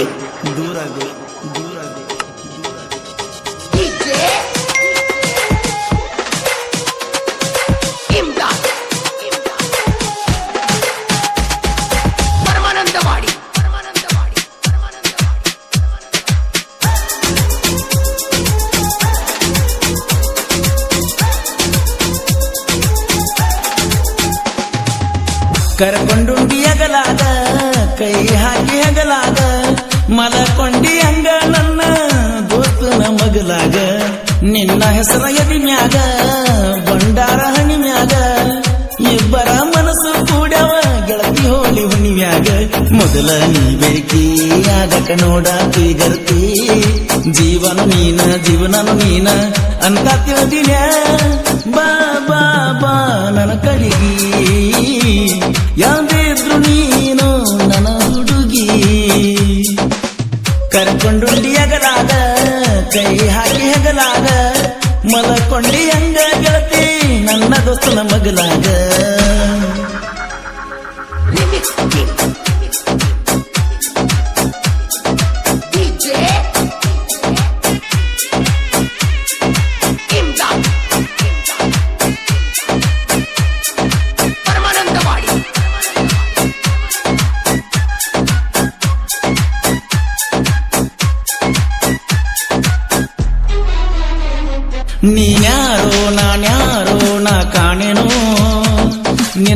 King. ದೂರಾಗು ದೂರಾಗು DJ. Imdad. Paramanandawadi Paramanandawadi Paramanandawadi ಕರಕೊಂಡುಂಡಿ ಅಗಲಾಗ ಕೈ ಹಾಕಿ ಹಗಲಾಗ ಮಲಕೊಂಡಿ ಹಂಗ ನನ್ನ ದೋಸ್ತನ ಮಗಲಾಗ. ನಿನ್ನ ಹೆಸರ ಎದಿ ಮ್ಯಾಗ ಬಂಡಾರ ಹಣಿ ಮ್ಯಾಗ. ಇಬ್ಬರ ಮನಸ್ಸು ಕೂಡ್ಯಾವ, ಗೆಳತಿ ಹೋಲಿ ಹುಣಿವ್ಯಾಗ ಮೊದಲ ನೀ ಬೇಕಿ ಆಗಕ ನೋಡಾತಿ ಗರ್ತಿ ಜೀವನ ನೀನ ಜೀವನ ನೀನ, ಅಂತ ತಿಳಿದಿನ ಬಾ ಬಾ ಬಾ, ನನ್ನ ಕಡಿಗಿ ನನ್ನ ದೋಸ್ತನ ಮಗಲಾಗ Remix King.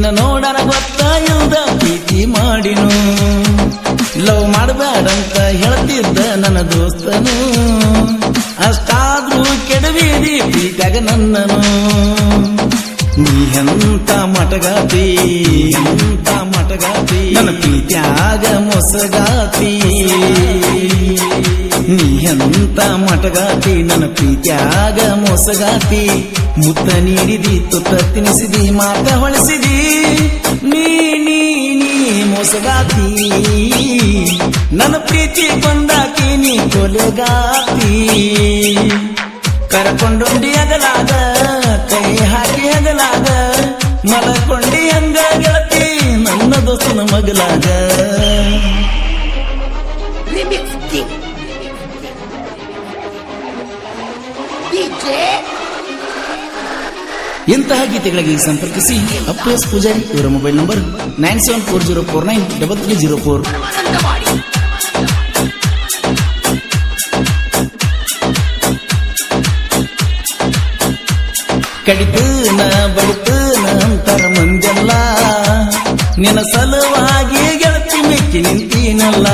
ನಿನ್ನ ನೋಡನ ಗೊತ್ತ ಇಲ್ದ ಪ್ರೀತಿ ಮಾಡಿನು. ಲವ್ ಮಾಡಬೇಡಂತ ಹೇಳ್ತಿದ್ದ ನನ್ನ ದೋಸ್ತನು. ಅಷ್ಟಾದ್ರೂ ಕೆಡವಿದಿ ಪ್ರೀತಿಯಾಗ ನನ್ನನು. ನೀ ಎಂತ ಮಟಗಾತಿ ಎಂತ ಮಟಗಾತಿ ನನ್ನ ಪ್ರೀತಿಯಾಗ ಮೊಸಗಾತಿ ಎಂತ ಮಟಗಾತಿ ನನ್ನ ಪ್ರೀತ್ಯಾಗ ಮೋಸಗಾತಿ. ಮುತ್ತ ನೀಡಿದಿ, ತುತ್ತ ತಿನಿಸಿದಿ, ಮಾತ ಹೊಳಿಸಿದಿ. ನೀ ನೀ ನೀ ಮೋಸಗಾತಿ. ನನ್ನ ಪ್ರೀತಿ ಬಂದಾಕಿ, ನೀ ಕೊಲೆಗಾತಿ. ಕರಕೊಂಡೊಂಡಿ ಅಗಲಾದ, ಕೈ ಹಾಕಿ ಅಗಲಾದ. ಮಲಕೊಂಡಿ ಅಂದ ಗೆಳತಿ, ನನ್ನ ದೋಸ್ತನ ಮಗಲಾಗ ಇಂತಹ ಗೀತೆಗಳಿಗೆ ಸಂಪರ್ಕಿಸಿ ಅಪ್ಪಸ್ ಪೂಜಾರಿ, ಇವರ mobile number nine seven four zero four nine double three zero four. ಕಡಿತ ಕಡಿತನ ಬಡಿತನ ಅಂತರ ಮಂದೆಲ್ಲ, ನಿನ್ನ ಸಲುವಾಗಿ ಗೆಳತಿ ಮೆಚ್ಚಿ ನಿಂತೀನಲ್ಲ.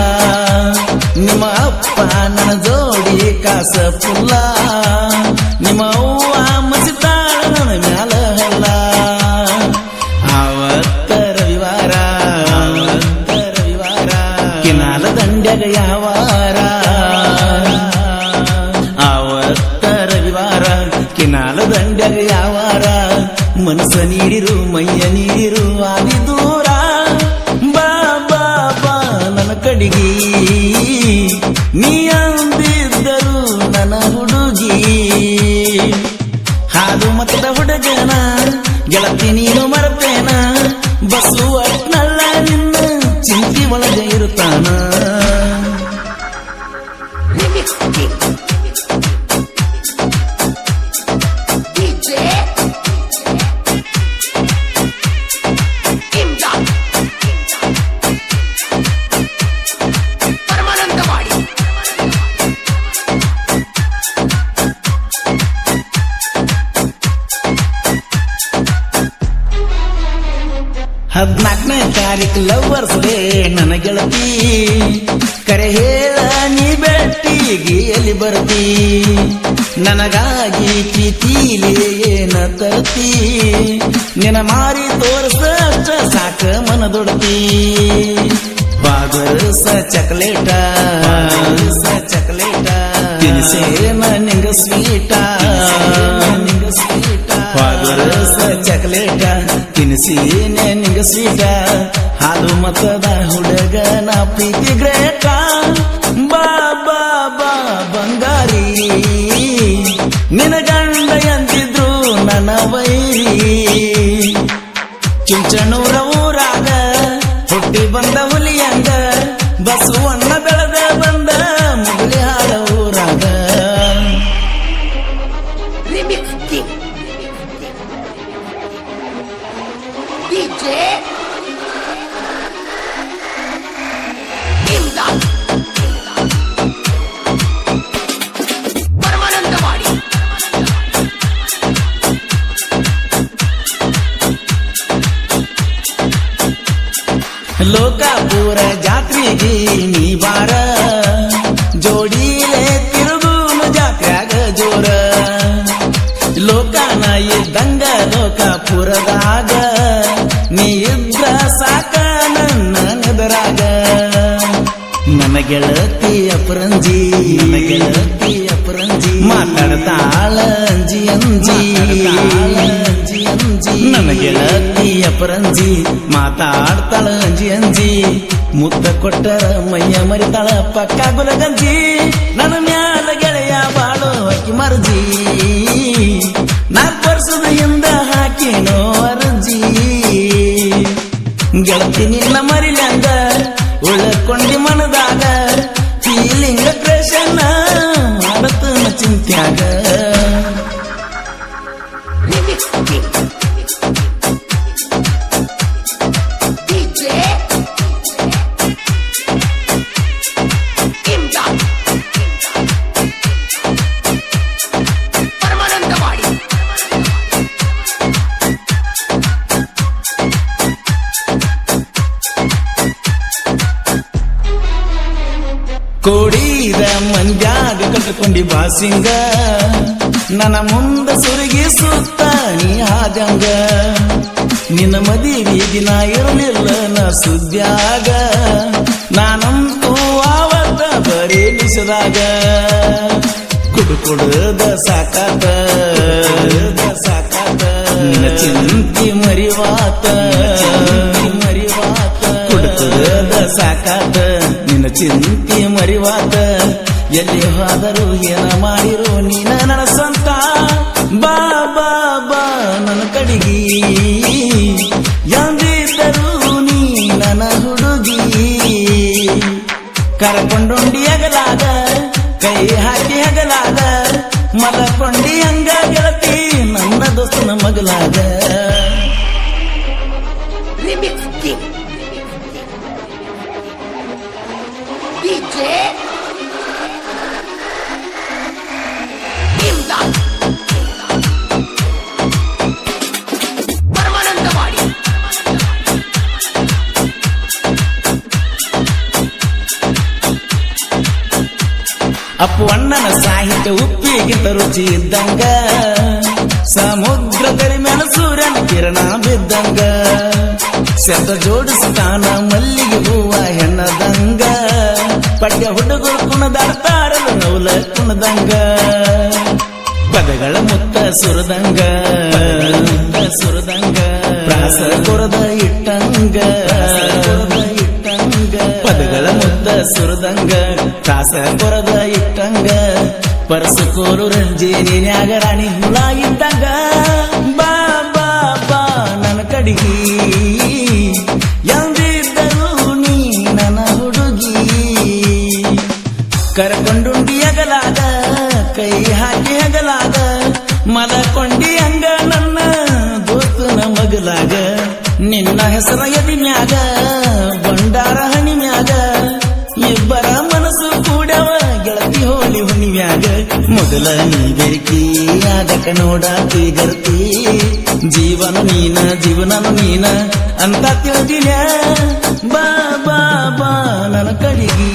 ನಿಮ್ಮ ಅಪ್ಪ ನನ್ನ ಜೋಡಿ ಕಾಸ ಪುಲ್ಲ, ನಿಮ್ಮ ದಂಡ್ಯಾಗ ಯಾವಾರ ಮನಸ್ಸ ನೀರಿರು, ಮೈಯ ನೀರಿರು ಆದಿ ದೂರ. ಬಾ ಬಾ ಬಾ, ನನ್ನ ಕಡಿಗಿ ನೀ ಅಂದಿದ್ದರು ನನ್ನ ಹುಡುಗಿ. ಹಾಲು ಮತದ ಹುಡುಗನ, ಗೆಳತಿ ನೀನು ಮರತೇನ? ಬಸ್ಸು ಹದ್ನಾಲ್ಕನೇ ತಾರೀಕು ಲವರ್ಸ್ ಡೇ ನನ್ನ ಗೆಳತಿ. ಕರೆ ಹೇಳ, ನೀ ಬೆಟ್ಟಿಗೆ ಎಲ್ಲಿ ಬರ್ತಿ. ನನಗಾಗಿ ಪ್ರೀತಿಲಿ ಏನ ತರ್ತಿ? ನಿನ ಮಾರಿ ತೋರ್ಸ ಸಾಕ ಸಾಕ ಮನದೊಡತಿ. ಬಾಗರ್ಸ ಚಕಲೇಟ ಸ ಚಕಲೇಟ ತಿನ್ಸೇನ ನಿಂಗ ಸ್ವೀಟ ನಿಂಗ ಸ್ವೀಟ ಬಾಗರ್ಸ ಚಕಲೇಟ ತಿನ್ಸೀನೆ ನಿಂಗ ಸ್ವೀಟ ಹಾಲು ಮತದ ಹುಡುಗನ ಪ್ರೀತಿ ಗ್ರೇಟ. ಬಾಬಾ ಬಾ ಬಂಗಾರಿ. ನಿನ ಗಂಡ ಎಂದಿದ್ರು ನನ್ನ ವೈರಿ. ಚುಂಚನೂರ ಊರಾಗ ಹುಟ್ಟಿ ಬಂದ ಹುಲಿಯಂಗ ಬಸವಣ್ಣ ಅಪರಂಜಿ ನೀ ಬಾರ. ಜೋಡಿಲೆ ತಿರುಗುನು ಜಾತ್ರೆಗ ಜೋರ. ಲೋಕಾನ ಇದ್ದಂಗ ಲೋಕಾಪುರದಾಗ ನೀ ಇದ್ರ ಸಾಕ ನನ್ನ ನೆದರಾಗ. ನನ್ನ ಗೆಳತಿ ಅಪರಂಜಿ ನನ್ನ ಗೆಳತಿ ಅಪರಂಜಿ ಮಾತಾಡ್ತಾಳ ಅಂಜಿ. ಅಂಜಿ ನನ್ನ ಗೆಳತಿಯ ಪರಂಜಿ ಮಾತಾಡ್ತಾಳ ಅಂಜಿ ಅಂಜಿ. ಮುದ್ದ ಕೊಟ್ಟರ ಮೈಯ ಮರಿತಾಳ ಪಕ್ಕ ಗುಲಗಂಜಿ. ನನ್ನ ಮ್ಯಾಲ ಗೆಳೆಯ ಬಾಳೋ ಅಕ್ಕಿ ಮರ್ಜಿ. ನಾಲ್ಕು ವರ್ಷದ ಹಿಂದ ಹಾಕಿನೋ ಅರ್ಜಿ. ಗೆಳತಿ ನಿನ್ನ ಮರಿಲಂದ ಉಳ್ಕೊಂಡಿ ಮನದಾಗ ಕೋಡಿದ ಮಂಜಾದು ಕಟ್ಕೊಂಡಿ ಬಾಸಿಂಗ. ನನ್ನ ಮುಂದ ಸುರುಗಿ ಸುತ್ತ ನೀ ಆದಂಗ ನಿನ್ನ ಮದುವೆ ದಿನ ಇರಲಿಲ್ಲ ನ ಸುದ್ಯಾಗ ನಾನಂತೂ ಆವತ್ತ ಬರೀ ನಿಸದಾಗ. ಕುಡು ಕುಡುದ ಸಾಕಾತ. ಸಾಕಾತ ಚಿಂತಿ ಮರಿವಾತ. ಮರಿವಾತ ಕುಡುಕುಡದ ಸಾಕಾತ. ಚಿಂತಿ ಮರಿವಾತ ಎಲ್ಲಿ ಹೋದರೂ ಏನ ಮಾಡಿರೋ ನೀನ ನನ್ನ ಸ್ವಂತ ಬಾ ಬಾ ಬಾ, ನನ್ನ ಕಡಿಗಿ. ಎಂದಿದ್ದರು ನೀ ನನ್ನ ಹುಡುಗಿ. ಕರಕೊಂಡೊಂಡಿ ಅಗಲಾದ ಕೈ ಹಾಕಿ ಅಗಲಾದ ಮಲಕೊಂಡಿ ಹಂಗ ಗೆಳತಿ, ನನ್ನ ದೋಸ್ತನ ಮಗಲಾಗ Remix King. DJ. Imdad. Paramanandawadi Appu ಅಣ್ಣನ ಸಾಹಿತ್ಯ ಉಪ್ಪಿಗಿಂತ ರುಚಿ ಇದ್ದಂಗ ಸಮುದ್ರ ಕರಿಮೇಲ ಸೂರ್ಯನ ಕಿರಣ ಬಿದ್ದಂಗ ಸೆತ ಜೋಡಿಸ್ತಾನ ಮಲ್ಲಿಗೆ ಸುರದಂಗ ಸುರದಂಗ. ಪ್ರಾಸ ಕೊರದ ಇಟ್ಟಂಗ ಇಟ್ಟಂಗ ಪದಗಳ ಮುದ್ದ ಸುರದಂಗ. ಪ್ರಾಸ ಕೊರದ ಇಟ್ಟಂಗ ಪರಸಕೋರು ರಂಜೇನಿ ನ್ಯಾಗರಾಣಿ ಹುಳ ಇದ್ದಂಗ ಬಾ ಬಾ ಬಾ, ನನ್ನ ಕಡಿಗಿ ಎಂದಿದ್ದರು ನೀ ನನ್ನ ಹುಡುಗಿ. ಕರಕೊಂಡುಂಡಿ ನಿನ್ನ ಹೆಸರ ಎದಿ ಮ್ಯಾಗ ಬಂಡಾರ ಹಣಿ ಮ್ಯಾಗ ಇಬ್ಬರ ಮನಸ್ಸು ಕೂಡವ ಗೆಳತಿ ಹೋಳಿ ಹುಣಿಮ್ಯಾಗ ಮೊದಲ ನೀ ಬೆರಕಿ ಅದಕ್ಕ ನೋಡ ಗರ್ತಿ ಜೀವನ ಮೀನ ಜೀವನ ಮೀನ ಅಂತ ತಿಳಿದಿನ ಬಾ ಬಾ ಬಾ, ನನ್ನ ಕಡಿಗಿ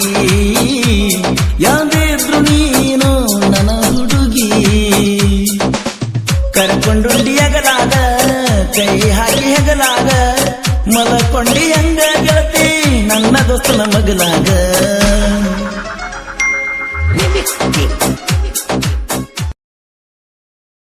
ಯಾವ್ದಿದ್ರು ದೋಸ್ತನ ಮಗಲಾಗ